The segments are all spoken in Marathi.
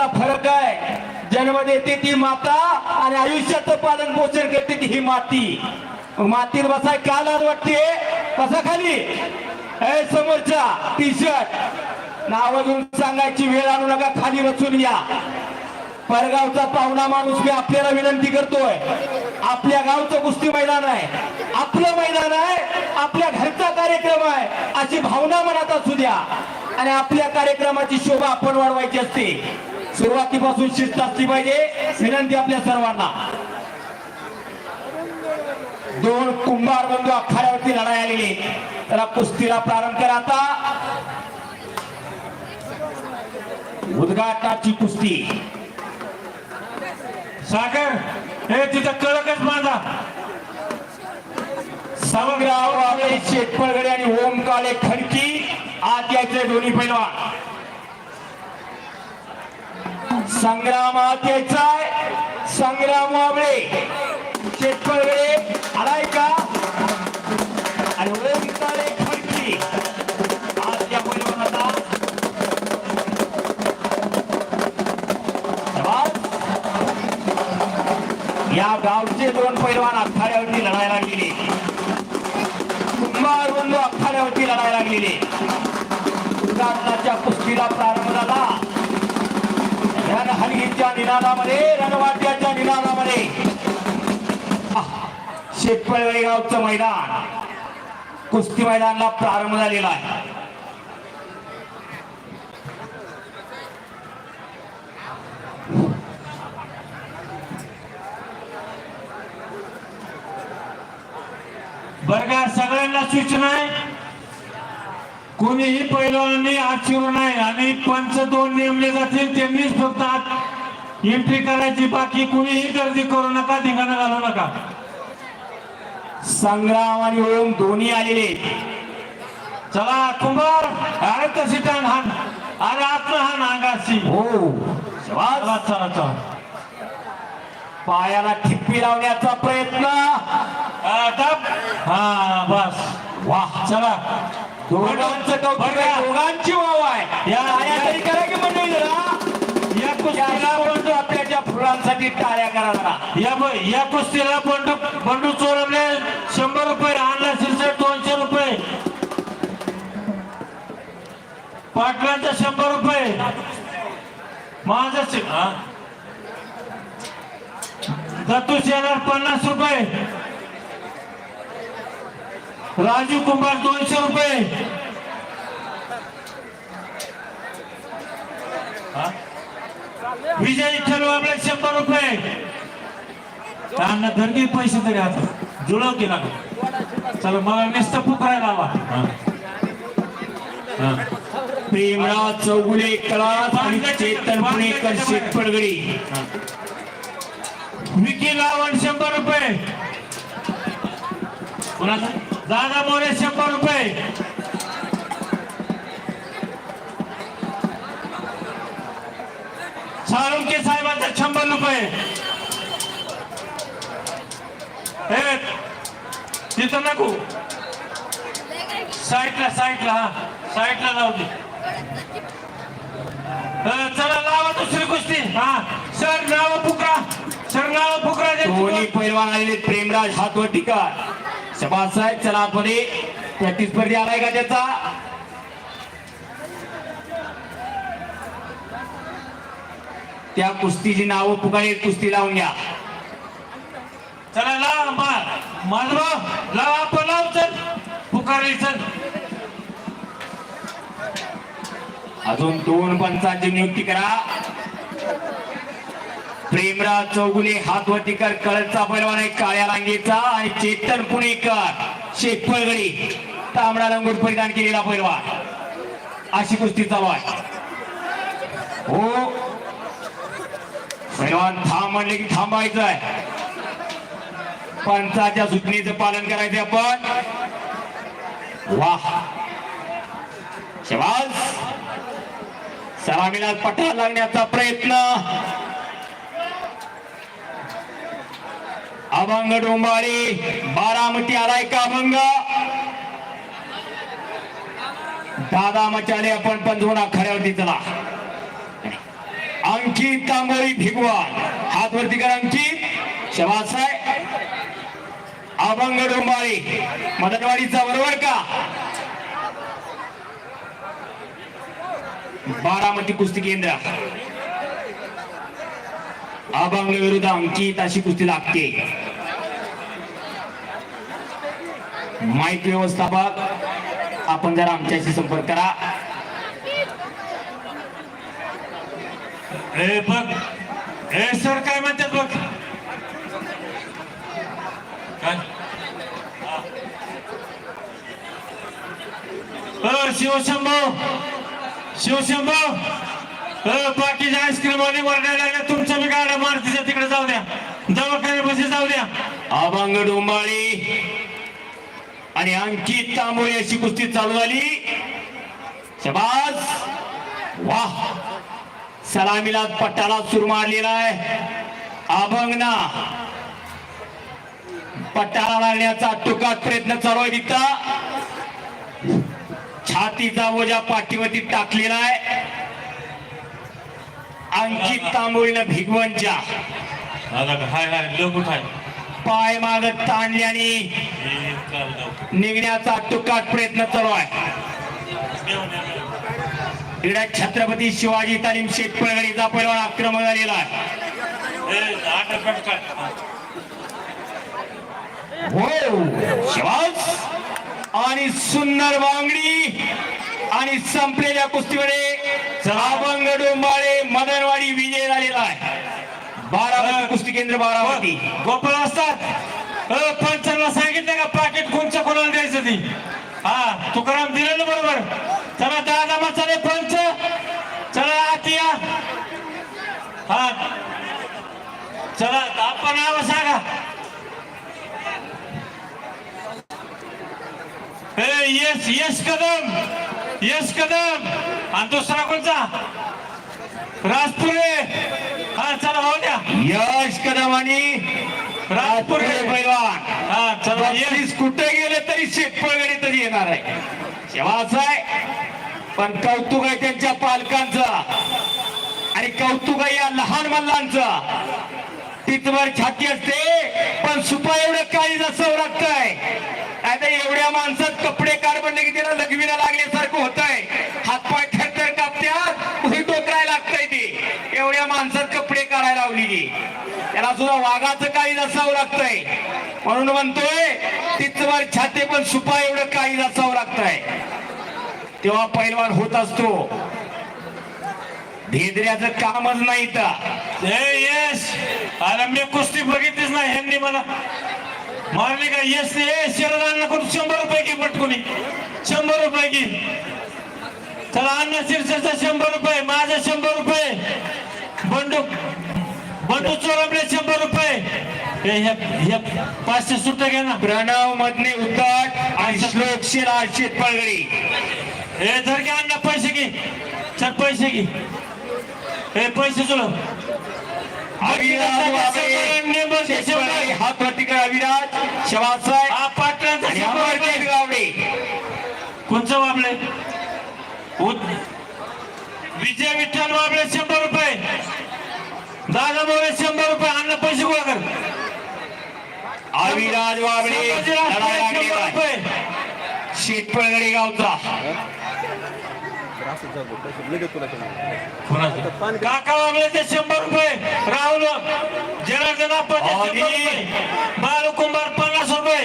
मातीचा फरक आहे. जन्म देते ती माता आणि आयुष्याचं पालन पोषण करते ती ही माती. मातीत बसाय का लाज वाटते? कसा खाली. समोरच्या टी शर्ट नाव सांगायची वेळ आणू नका खाली बसून या. परगावचा पाहुणा माणूस मी आपल्याला विनंती करतोय. आपल्या गावचं कुस्ती मैदान आहे. आपलं मैदान आहे. आपल्या घरचा कार्यक्रम आहे. अशी भावना मनात असू द्या. आणि आपल्या कार्यक्रमाची शोभा आपण वाढवायची असते. सुरुवातीपासून शिस्त असली पाहिजे. विनंती आपल्या सर्वांना. दोन कुंभार बंधू आखाड्यावरती लढाई आलेली त्याला कुस्तीला प्रारंभ करा आता. उद्घाटनाची कुस्ती. सागर हे तिथं कळकच माझा समग्र वागळे आणि ओम काळे खडकी आत यायचे दोन्ही पैलवान. संग्राम आत यायचाय संग्राम वाबळे. शेटपळगडे आलाय का? आणि ओम खडकी आज या पैलवानाचा या गावचे दोन पैलवान अखाड्यावरती लढायला गेले कुंभार बंधू अखाड्यावरती लढायला गेले उद्घाटनाच्या कुस्तीला प्रारंभ झाला. रणहरीच्या निनादामध्ये रणवाद्याच्या निनादामध्ये. शेतपळवे गावचं मैदान. कुस्ती मैदानाला प्रारंभ झालेला आहे. बरं का सगळ्यांना सूचना आहे? कोणीही पैलवानांनी आत नाही आणि पंच दोन नेमले जातील त्यांनी आत एंट्री करायची बाकी कुणीही गर्दी करू नका धिंगाणा घालू नका. संग्राम आणि ओम दोन्ही आलेले चला कुंभार अरे कशी टांग हान अरे आत्म हान अंगाशी. हो. चला चला चला. पायाला ठिप्पी लावण्याचा प्रयत्न. हा. हा बस. वाह. चला. दोघांचं कौतुक आहे, दोघांची वाव आहे. या- फुलांसाठी टाळ्या करा जरा. या या कुस्तीला बंडू बंडू चोरवले शंभर रुपये आणला शिरसट दोनशे रुपये. पाटलांचा शंभर रुपये. माझा शि- हा? दत्तूस येणार पन्नास रुपये. राजू कुंभार दोनशे रुपये. विजय ठरवा शंभर रुपये. त्यांना धरली पैसे तरी आता. जुळव केला चला मला नुसतं पुकारायला आला हा. हा. प्रेमराज चौगुले आणि चेतन पुणेकर शेतपडगडी विकी लावण शंभर रुपये. कोणाचा? दादा मोरे शंभर रुपये. साळुंके साहेबांचा शंभर रुपये. हे तिथं नको. साईटला साईटला हा. साईटला जाऊ दे. चला लावा दुसरी कुस्ती. हा. सर नाव फुकरा सर नाव फुकरा दोन्ही पैलवान आलेले प्रेमराज हातवटीकर सभासाहेब चला आपण प्रॅक्टिस स्पर्धी आलाय का त्याचा? त्या कुस्तीची नावं पुकारे कुस्ती लावून घ्या. चला लाव मार. माधव लाव आपण लाव चल. पुकारली चल. अजून दोन पंचांची नियुक्ती करा. प्रेमराज चौगुले हातवटीकर कळचा पैलवान आहे काळ्या रांगेचा आणि चेतन पुणेकर शेतफळगडी तांबडा रंगूट परिधान केलेला पैलवान. अशी कुस्ती चालू आहे हो पैलवान थांब म्हणले की थांबायचं आहे पंचाच्या सूचनेचं पालन करायचं आपण. वा शबाज सलामीला पठा लागण्याचा प्रयत्न. अभंग डोंबारी बारामती आलाय का अभंग? दादा मचाले आपण पंचवणा खऱ्यावरती चला अंकित तांबोळी भिगवान. हात वरती करा अंकित. शबास अभंग डोंबाळे. मदतवाडीचा बरोबर का? बारामती कुस्ती केंद्र. अभंग विरुद्ध अंकित अशी कुस्ती लागते. माईक व्यवस्थापक आपण जरा आमच्याशी संपर्क करा. ए बघ. ए सर काय म्हणतात बघ. काय? अ शिवशंभो. शिवशंभो. बाकीच्या आईस्क्रीम आणि वरडायला तुमचं तुमच्या बी गाड्या मारुतीच्या तिकडे जाऊ द्या. दवाखान्यापाशी जाऊ द्या. अभंग डोंबाळी आणि अंकित तांबोळी अशी कुस्ती चालू झाली. शबास वाह. सलामीला पट्टाला सूर मारलेला आहे. अभंगना पट्टाला लागण्याचा टुकात प्रयत्न चालू आहे तिथं. छातीचा बोजा पाठीवरती टाकलेला आहे. अंकित तांबोळीनं? हाय हाय लोक उठाय पाय ए, चाल जाऊ. निघण्याचा टुकाट प्रयत्न चालू आहे. इकडे छत्रपती शिवाजी तालीम शेतपळगडीचा पैलवान आक्रमण झालेला? हा. आणि सुंदर बांगडी. आणि संपलेल्या कुस्तीमध्ये अभंग डोंबाळे मदनवाडी विजय झालेला आहे. बारामती कुस्ती केंद्र बारामती. गोपाळ असतात. पंचांना सांगितलं का पाकिट कोणच्या कोणाला द्यायचं ती? हा तुकाराम दिलं ना बरोबर? चला दादा मसाले पंच. चला आत या हा. चला आपण नाव सांगा. यश यश कदम यश कदम. आणि दुसरा कोणचा राजपुरे. हा चला भाऊ द्या. यश कदम आणि राजपूर. पैलवान. हा चला ये बक्षीस कुठे गेले तरी शेतपळगडीतच येणार आहे. शेवाच आहे पण कौतुक आहे त्यांच्या पालकांचं. आणि कौतुक आहे या लहान मल्लांचं तिथवर छाती असते पण सुपा एवढं काही जसं लागतंय आता एवढ्या माणसात कपडे काढ म्हणले की त्याला लघवीला लागल्यासारखं होत आहे हातपाय थरथर कापत्यात उभी टोकराय लागतंय ते. एवढ्या माणसात कपडे काढायला लावली की त्याला सुद्धा वाघाचं काही नसावं लागतंय. म्हणून म्हणतोय तिथवर छाते पण सुपा एवढं काही असावं लागतंय. तेव्हा पैलवान होत असतो. भेदऱ्याचं कामच नाही तर यश अरे मी कुस्ती बघितलीच नाही ह्यांनी मला. मारली का? यश ए शरदांना करून शंभर रुपये की पटकुनी. शंभर रुपये की चला अन्न शीर्षाचा शंभर रुपये माझा शंभर रुपये. बंडू बंडू चोरमले शंभर रुपये. पाचशे सुट्ट घे ना. प्रणव मधने उद्धट आणि श्लोक शिरा शेतपळगडी हे घे अण्णा पैसे घे. चल पैसे घे. हे पैसे शेतपळगडी. हात वरती करा अविराज शवासाय कोणचं उद- विजय विठ्ठल वाबले शंभर रुपये. दादा मोरे शंभर रुपये. अन्न पैसे गोळा कर. अविराज वाबळे शेतपळगडी गावचा? काका ते शंभर रुपये. राहुल जनार्दन आपण शंभर आणि- रुपये. बालू कुंभार पन्नास रुपये.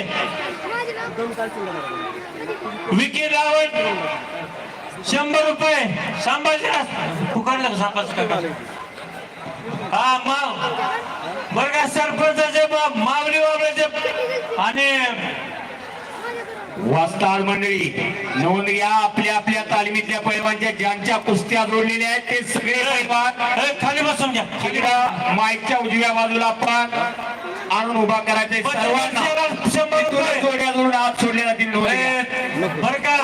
विकी रावत शंभर रुपये. संभाजीराव पुकारलं का सांगायचं काय हा माव बरं का सरपंचाचे मावली बाबराचे आणि वास्ताद मंडळी नोंद घ्या आपल्या आपल्या तालमीतल्या पैलवानच्या ज्यांच्या कुस्त्या जोडलेल्या आहेत ते सगळे पैलवान. खाली बसून घ्या. इकडं माईकच्या उजव्या बाजूला आपण आणून उभा करायचे सर्वांना. जोड्या जोडून आत सोडले जातील बरं का?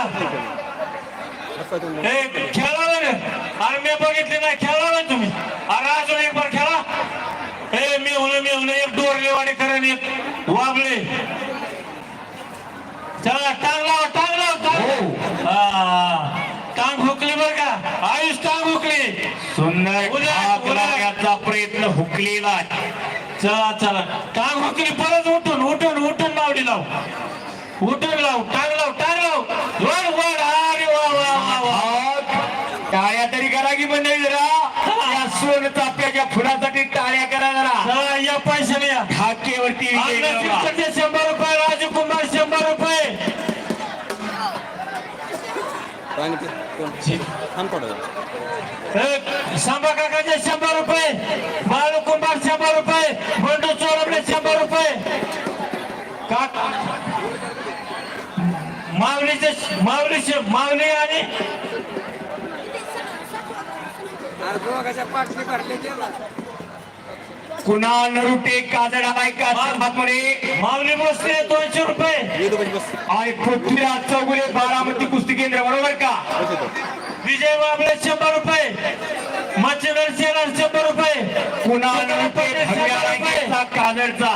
ए खेळा ना. अरे मी बघितले नाही खेळा ना तुम्ही. अरे अजून एक बार खेळा. ए मी होणे मी होणे एक डोरलेवाडी करेन एक चला टांग लावा टांग लावा टांग. हो. टांग हुकली बर का? आयुष टांग हुकली. सुंदर. लावण्याचा प्रयत्न हुकलेला आहे. चला चला. टांग हुकली परत उठून उठून उठून मावडी लाव. उठून लाव टांग लाव टांग लाव. वर वर अरे वा वा वा वा. टाळ्या तरी करा की मंडळी जरा. या सोन चाप्याच्या फुलासाठी टाळ्या करा जरा. चला या पैशाने या. विजय सांबा काकाचे शंभर रुपये बाळू कुंभार शंभर रुपये बंडू चोरमले शंभर रुपये. माऊलीचे माऊलीचे माऊली आणि कुणाल नरुटे काजळ बायका माऊली बसले दोनशे रुपये. पृथ्वीराज चौगुले बारामती कुस्ती केंद्र बरोबर का? विजय बाबळे शंभर रुपये. मच्छिंद्र शेलार शंभर रुपये. बायकाचा काजळचा.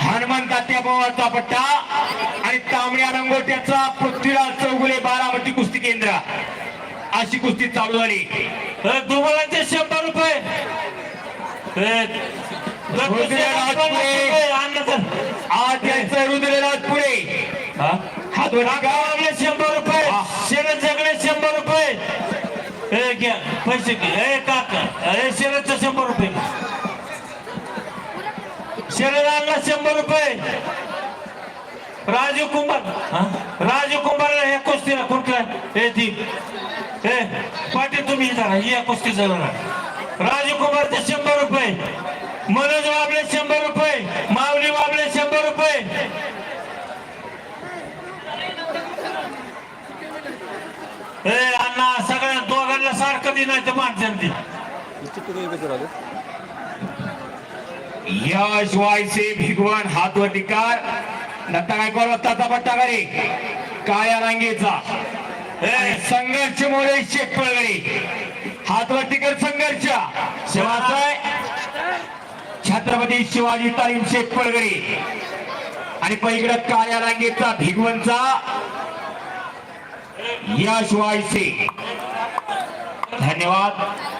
हनुमंत तात्याबावाचा पट्टा आणि तांबड्या रंगोट्याचा पृथ्वीराज चौगुले बारामती कुस्ती केंद्र. अशी कुस्ती चालू झाली. दुबळाचे शंभर रुपये. आज यायचं रुद्रराज पुढे. हा? हा दोन काकावाले शंभर रुपये हा. शरद जगडे शंभर रुपये ए घ्या पैसे ए काका ए शरदचं शंभर रुपये शरद आणला शंभर रुपये. राजू कुंभार. राजू कुंभार हे कुस्तीला कुठला? ए ती. पाटील तुम्ही जरा या कुस्ती जाणार राजू कुंभारचे शंभर रुपये. मनोज वाबळे शंभर रुपये. माऊली वाबळे शंभर रुपये. ए दोघांना सारखं दे नाही तर माणसांनी दे. चिट्टी तुम्ही कसं राहिलं यश वायसे भिगवान हातवरती कार? दत्ता गायकवाड वत्ताचा पट्टा करे. काळ्या रांगेचा. संघर्ष मोरे शेटपळगडी हातवरती कर संघर्ष. शिवासाय छत्रपती शिवाजी तालीम शेटपळगडी आणि पलीकडे काळ्या रांगेचा भिगवणचा. यश वायसे धन्यवाद.